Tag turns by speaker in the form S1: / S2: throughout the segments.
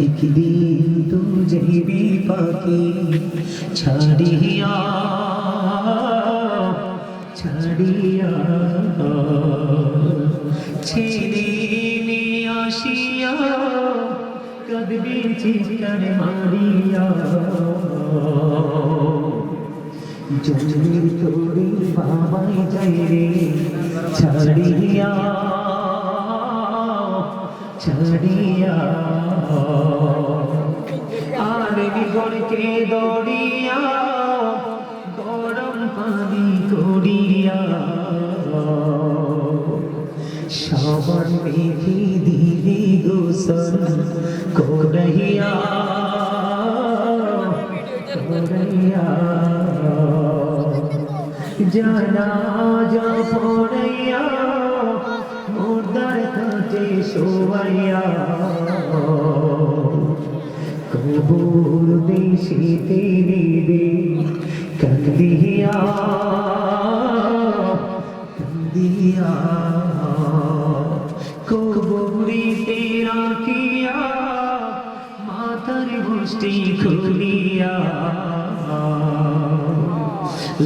S1: একদিন তো যাইবে পাখি ছাড়িয়া ছাড়িয়া ছেড়ে আসিয়া কদবে, চিৎকার মারিয়া। জন্ম তোরে বাবাই যাই রে, ছাড়িয়া। ছাড়িয়া। আরে গড়কে দড়িয়া, গরম পানি করিয়া। সবার মেঘে দিদি গোসল করিয়া করিয়া জানা যা পড়াইয়া মুর্দার কাছে শোয়াইয়া কবুর দেশে তেরে রে কান্দিয়া কান্দিয়া কবুরি তেরা কিয়া মাথার গোষ্ঠী খুলিয়া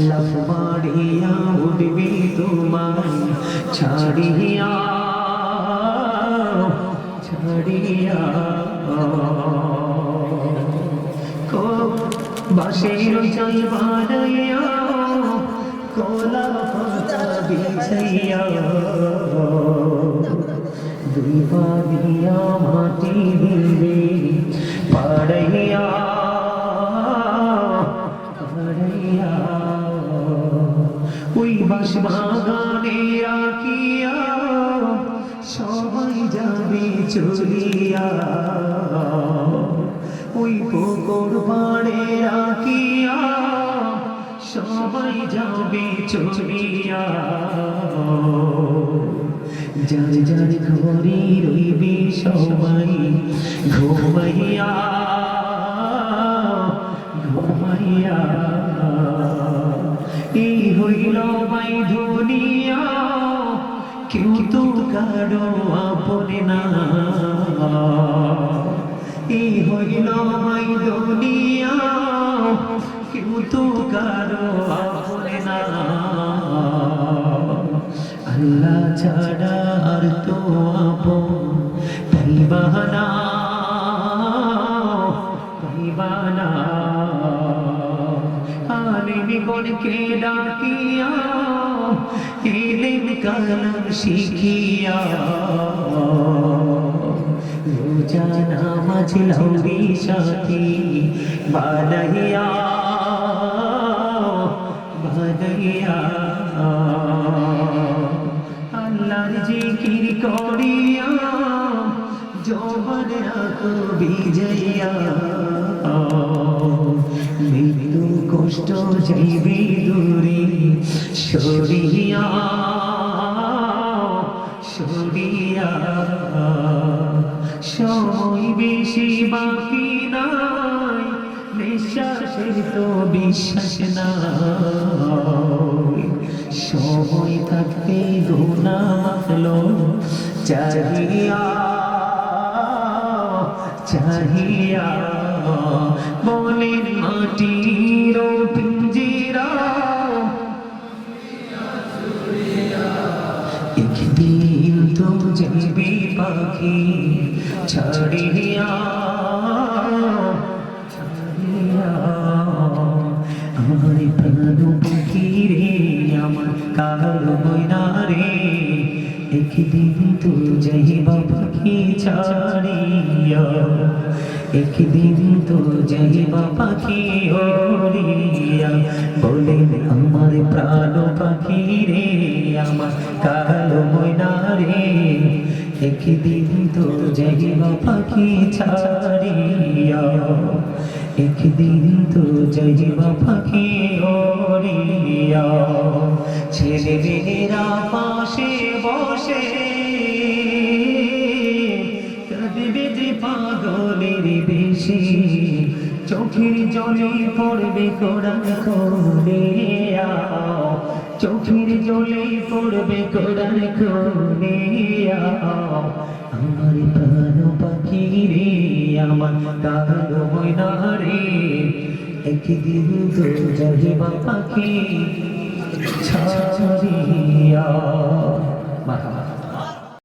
S1: লাফ মারিয়া উঠবি তোমার ছাড়িয়া ছাড়িয়া কো বাসের চাই বানাইয়া কোলা পাতা বিছাইয়া দুই মাটি রাখিয়া সবাই যাবে চলিয়া ওই পুকুর পাড়ে রাখিয়া সবাই যাবে চলিয়া। যার যার ঘরে রইবে সবাই ঘুমাইয়া ঘুমাইয়া। এই হইল মাই ধুনিয়া কেউ তো কারও আপনে না এই হইল মাই দুনিয়া কেউ তো কারও আপনে না। আল্লাহ ছাড়া কোনকে ডাকিয়া ইলিম কালাম শিখিয়া। রোজা নামাজ লৌরি সাথী জবান রাখো বিজয়া। কষ্ট যাইবে দূরে, সরিয়া সরিয়া। সময় বেশি বাকি নাই বিশ্বাসের তো বিশ্বাস নাই। সময় থাকতে গুণা চাহিয়া চাহিয়া। বলেন মাটির পিঞ্জিরা। একদিন তো যাবে পাখি ছাড়িয়া। আমার প্রাণ পাখি রে আমার কালো ময়না রে একদিন তো যাইবা পাখি ছাড়িয়া একদিন তো যাইবা পাখি ওরিয়া বলেন আমার প্রাণ পাখি রে, আমার কালো ময়না রে। একদিন তো যাইবা পাখি ছাড়িয়া একদিন তো যাইবা পাখি ওরিয়া ছেলে মেয়েরা পাশে বসে। কাঁদবে যে পাগলের বেশি, চোখের জলে পড়বে কোরআন খুলে চোখের জলে পড়বে কোরআন কোনিয়া আমার প্রাণ পাখি রে, আমার কালো ময়না রে। একদিন তো যাহিবা পাখি ছাড়িয়া।